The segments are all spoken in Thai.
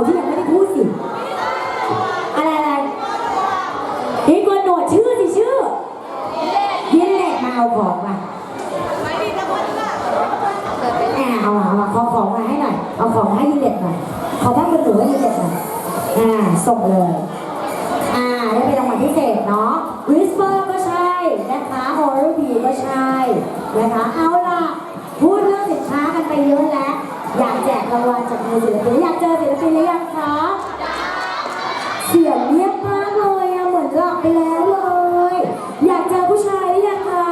าที่ยังไม่ได้พูดสิ อะไรอะไรนี่กวนโดดชื่อสิชื่อ ยินเล็กมาเอาของมาแอบเอามาเอาขอของมาให้หน่อย เอาของมาให้ยินเล็กหน่อย ขอบ้านคนหนูให้ยินเล็กหน่อย อ่า ส่งเลย อ่า ได้เป็นรางวัลพิเศษเนาะวิสเปอร์ก็ใช่นะคะโอรพีก็ใช่นะคะ เอาล่ะ พูดเรื่องสินค้ากันไปเยอะแล้ว อยากแจก รางวัลจากมือศิลปินอยากเจอศิลปินหรือยังคะเสียงเงียบมากเลยอะเหมือนหลับไปแล้วเลย อยากเจอผู้ชายหรือยังคะ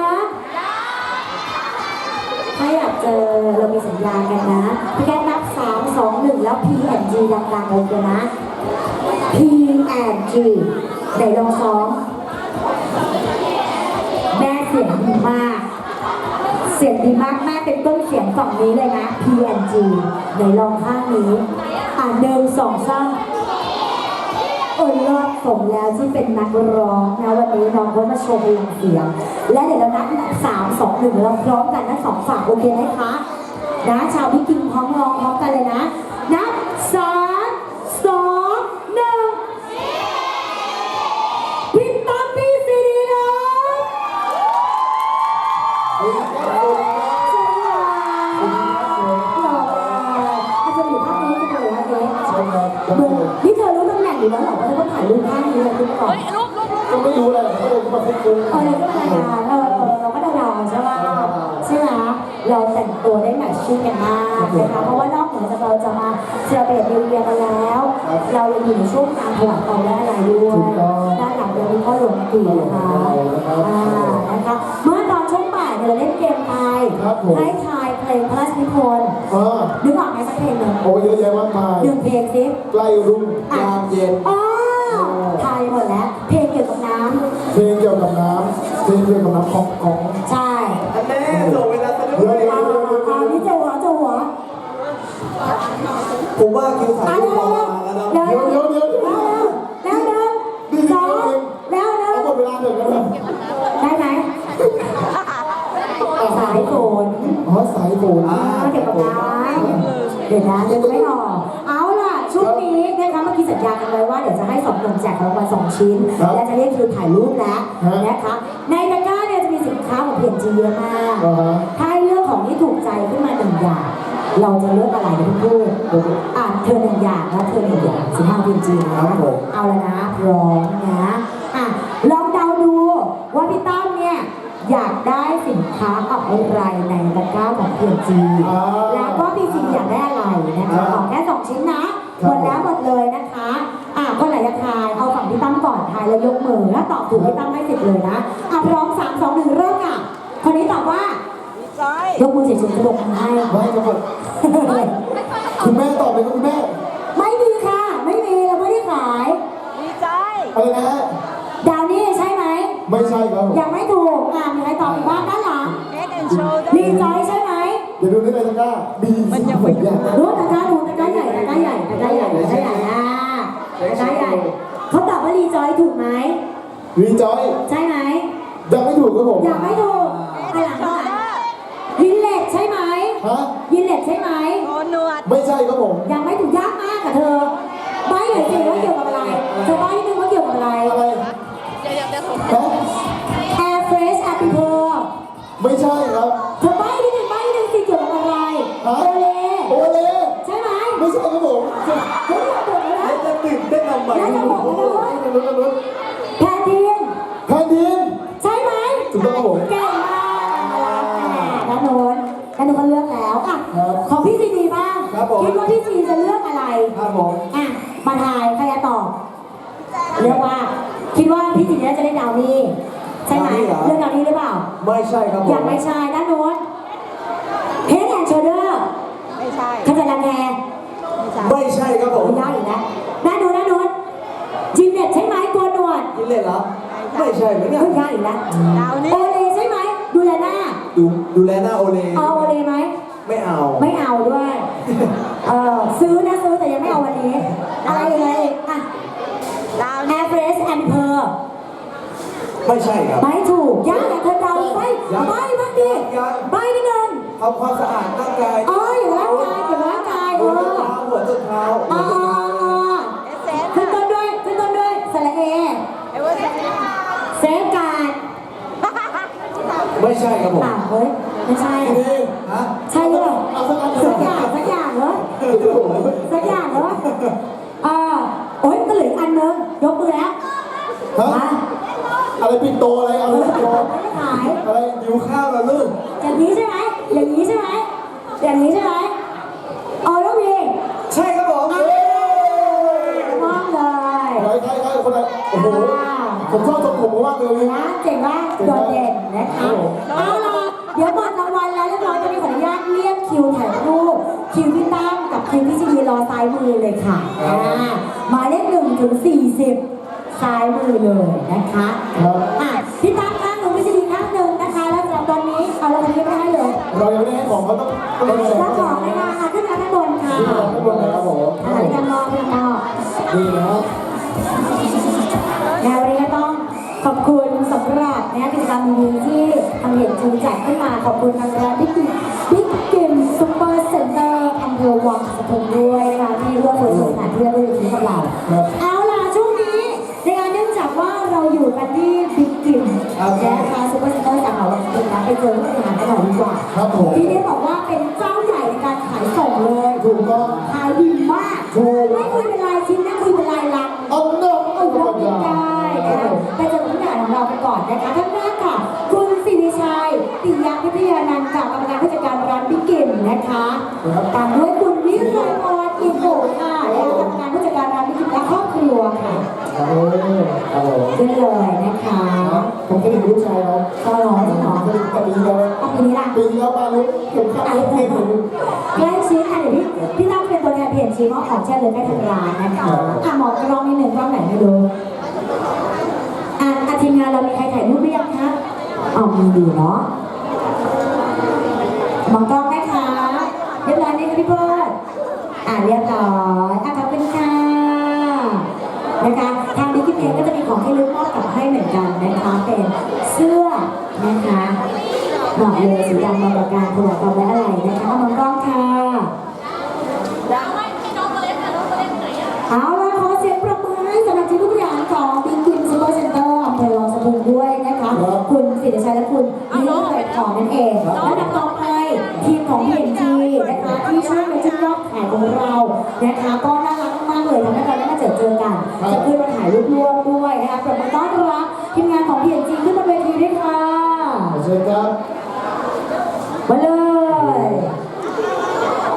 ถ้าอยากเจอเรามีสัญญาณกันนะพี่แกนับสามสองหนึ่งแล้ว P and G ดังๆเลยเดี๋ยวนะ P and G ไหนลองซ้อมแม่เสียงดีมาก เสียงดีมากแม่เป็นต้นเสียงฝั่งนี้เลยนะ PNG ไหนลองข้างนี้อ่านหนึ่งสองสามเออรอดสมแล้วที่เป็นนักร้องนะวันนี้น้องเขามาโชว์พลังเสียง และเดี๋ยวเรานับสามสองหนึ่งเราพร้อมกันนะสองฝั่งโอเคไหมคะนะชาวพิกิงพร้อมร้องพร้อมกันเลยนะนับสามสองหนึ่งพี่ตั้มพี่สิริรัตน์สวัสดีค่ะห เหมือนนี่เธอรู้ตำแหน่งอยู่แล้วเหรอว่าเธอต้องถ่ายรูปข้างนี้เลยคุณก่อนก็ไม่รู้อะไรเขาเลยก็มาพูดคุยเออเราก็รายงานเออเออเราก็เดาๆใช่ไหมใช่ไหมเราแต่งตัวได้แมทชิ่งกันมากนะคะเพราะว่านอกเหนือจากเราจะมาเซเลบรตนิวเยียร์กันแล้ว เรายังอยู่ในช่วงการถวายความไว้อะไรด้วยด้านหลังเดี๋ยวมีพ่อหลวงปู่นะคะอ่านะคะ เมื่อตอนช่วงบ่ายเนี่ยเราเล่นเกมไปให้ท นธ์อ่านึกออกไหมสักเพลงหนึ่งโอ้เยอะแยะมากมายหนึ่งเพลงสิใกล้รุ่งยามเย็นอ๋อทายหมดแล้ว เพลงเกี่ยวกับน้ำเพลงเกี่ยวกับน้ำเพลงเกี่ยวกับน้ำของของใช่อันแม่ส่งเวลาสะดุ้เดี๋ยวงเดี๋ยวอ่าเดี๋ยวเดี๋ยวอ่านี่เจ้าหัวเจ้าหัวผมว่าคิวถ่ายอ่ารูเดี๋ปยวรอเดี๋ยวมาแล้วเดี๋ยวนะ อ๋อสายฝน อ่าเกี่ยวกับน้ำเดี๋ยวนะยังไม่ออกเอาล่ะช่วงนี้นะคะเมื่อกี้สัญญากันไว้ว่าเดี๋ยวจะให้สองหนุ่มแจกรางวัลสองชิ้นและจะเรียกคิวถ่ายรูปแล้วนะคะ ในตะกร้าเนี่ยจะมีสินค้าของเพียนจีเยอะมากอ่าฮะ ถ้าให้เลือกของที่ถูกใจขึ้นมาหนึ่งอย่าง เราจะเลือกอะไรนะพี่พูดอ่านเธอหนึ่งอย่างแล้วเธอหนึ่งอย่างสิบห้าจริงๆนะเอาละนะพร้อมนะอะลองเดาดูว่าพี่ตั้มเนี่ย อยากได้สินค้าอะไรในตะกร้าของเพียจีอ่าแล้วก็พี่จีอยากได้อะไรนะคะขอแค่สองชิ้นนะหมดแล้วหมดเลยนะคะอะคนไหนจะทายเอาฝั่งพี่ตั้มก่อนทายแล้วยกมือถ้าตอบถูกพี่ตั้มให้สิทธิ์เลยนะอะพร้อมสามสองหนึ่งเริ่มอะคนนี้ตอบว่า ยกมือเฉยๆจะบอกมือให้ไม่ครับผมคุณแม่ตอบเลยครับคุณแม่ ไม่มีค่ะ ไม่มีเราไม่ได้ขายดีใจอะไรนะฮะดาวนี่ใช่ไหม ไม่ใช่ครับผมยังไม่ถูก ง Head and Shoulder รีจอยใช่ไหมเดี๋ยวดูนี่ในตะกร้าบีมันยังไม่อยากรู้ตะกร้าดูตะกร้าใหญ่ตะกร้าใหญ่ตะกร้าใหญ่ตะกร้าใหญ่อะตะกร้าใหญ่เขาตอบว่ารีจอยถูกไหมรีจอยใช่ไหมยังไม่ถูกครับผมยังไม่ถูกอะหลังหลังยินเล็ตใช่ไหมฮะยินเล็ตใช่ไหมโกนหนวดไม่ใช่ครับผมยังไม่ถูกยากมากอะเธอใบหน่อยสิว่าเกี่ยวกับอะไรเธอใบนิดนึงว่าเกี่ยวกับอะไรอะไรเดี๋ยวเดี๋ยวเไม่ใช่ครับเธอใบนิดนึงใบนิดนึงสิเกี่ยวกับอะไรฮะโอเลโอเล่ใช่ไหมไม่ใช่ครับผมเฮ้ยอย่าบอกเลยนะแล้วจะตื่นเต้นทำไมแล้วจะบอกเลยนะว่าไม่รู้ไม่รู้แพนทีนแพนทีนใช่ไหมถูกต้องครับผม เก่งมากด้านโน้นด้านโน้นเขาเลือกแล้วอะของพี่ซีดีบ้างคิดว่าพี่ซีจะเลือกอะไร ครับผมอะมาทายใครจะตอบเลือกว่า คิดว่าพี่จีน่าจะได้ดาวนี่ ใช่ไหมเลือกดาวนี่หรือเปล่า ไม่ใช่ครับผมยังไม่ใช่ด้านโน้น Head and Shoulder ไม่ใช่ขจัดรังแคไม่ใช่ไม่ใช่ครับผมไม่ยากอีกแล้วด้านโน้นด้านโน้นจิมเน็ตใช่ไหมโกนหนวดกินเล่นเหรอไม่ใช่เหมือนกันไม่ยากอีกแล้วดาวนี่โอเลใช่ไหมดูแลหน้าดูดูแลหน้าโอเลเอาโอเลไหมไม่เอาไม่เอาด้วยเออซื้อนะซื้อแต่ยังไม่เอาวันนี้อะไรอีกอะไรอีกอะดาวนี่ Air Fresh and Pearl ไม่ใช่ครับ ใบถูกยากแต่เธาเดาไปไปบ้างดิยังในิดนึงทำความสะอาดร่างกายเอ้ยร่างกายเกี่บร่างกายเอหัวอ เท้าหัวจนเท้าอ่าขึ้นต้นด้วยขึ้นต้นด้วยสระเอเซฟการ์ดไม่ใช่ครับผม เปล่ฮ้ยไม่ใช่ใช่หรอเล่สักอย่างสักอย่างเหรอสักอย่างเหรออ่าโอ๊ยก็เหลืออันนึงยกมือแล้ว อะไรปิดโตอะไรอะไรปิดโตไม่ได้ขาย อะไรหิวข้าวแล้วลูกอย่างนี้ใช่ไหม อย่างนี้ใช่ไหม อย่างนี้ใช่ไหมอ๋อแล้วมีใช่ครับผมมอบเลยใครใครใครคนไหนโอ้โหผมชอบทรงผมมากเลยนะเจ๋งมากโดดเด่นนะคะเอาล่ะเดี๋ยวหมดรางวัลแล้วเรียบร้อยตอนนี้ขออนุญาตเรียกคิวถ่ายรูปคิวพี่ตั้มกับคิวพี่จีรอซ้ายมือเลยค่ะอ่าหมายเลขหนึ่งถึงสี่สิบ ซ้ายมือเลยนะคะครับอะพี่ตั้มข้างหนึ่งพี่จีข้างหนึ่งนะคะ แล้วสำหรับตอนนี้เอาเราตอนนี้ไม่ให้เลยเรายังไม่ได้ให้ของเขาต้องต้องแจกแล้วของเลยค่ะอะขึ้นมาข้างบนค่ะที่เราไม่บนนะครับผมอ่าพี่ตั้มรอพี่ตั้มรอนี่นะครับงานวันนี้ก็ต้องขอบคุณสำหรับนะกิจกรรมดีๆที่ทางเห็นชูจัดขึ้นมาขอบคุณทางร้านบิ๊กบิ๊กกิมซุปเปอร์เซ็นเตอร์อำเภอวังสะพุงด้วยนะคะที่ร่วมเปิดสถานที่และบริการกับเรา อยู่กันที่บิ๊กกิมนะคะซุปเปอร์เซ็นเตอร์จากเราวังสะพุงนะไปเจอผู้บริหารกันหน่อยดีกว่าครับผม พี่ได้บอกว่าเป็นเจ้าใหญ่ในการขายส่งเลยถูกต้อง ขายดีมากถูก ไม่คุยเป็นรายชิ้นนะคุยเป็นรายลัง เอาเนาะเอายกนิ้วได้นะคะไปเจอผู้บริหารของเรากันก่อนนะคะท่านแรกค่ะ คุณสิริชัยปิยะวิทยานันท์ค่ะกรรมการผู้จัดการร้านบิ๊กกินนะคะตามด้วยคุณวิไลพรอินโบค่ะและกรรมการผู้จัดการร้านบิ๊กกินและครอบครัวค่ะ ครับผมครับผม ขึ้นเลยนะคะผมก็เป็นลูกชายเราก็ร้อนเนาะก็เป็นปีแล้วเอาปีนี้ล่ะปีแล้วมาลุกเข็มขัดลุกเข็มขัดลุกใกล้ชิดค่ะเดี๋ยวพี่พี่ตั้มเป็นตัวแทนเปลี่ยนชีมอบของแช่เลยใกล้ทางร้านนะคะอะหมอกกล้องนิดหนึ่งกล้องไหนไม่รู้อะอะทีมงานเรามีใครถ่ายรูปหรือยังคะอ๋อมีอยู่เนาะมองกล้องไหมคะเรียบร้อยไหมคะพี่เพิร์ดอะเรียบร้อยอะขอบคุณค่ะนะคะทางดิจิ เองก็จะมีของที่ลึกมอบกลับให้เหมือนกันนะคะเป็นเสื้อนะคะเหมาะเลยสีดำมาประการถวายความไว้อะไรนะคะเอามองกล้องค่ะเอาล่ะขอเสียงปรบมือให้สำหรับทีมผู้บริหารของบิ๊กกินซูเปอร์เซ็นเตอร์อำเภอวังสะพุงด้วยนะคะคุณสิทธิชัยและคุณวิโรจน์ทองนั่นเองและนำต่อไปทีมของเอ็นจีนะคะที่ช่วยในชุดยอดขายของเรานะคะก็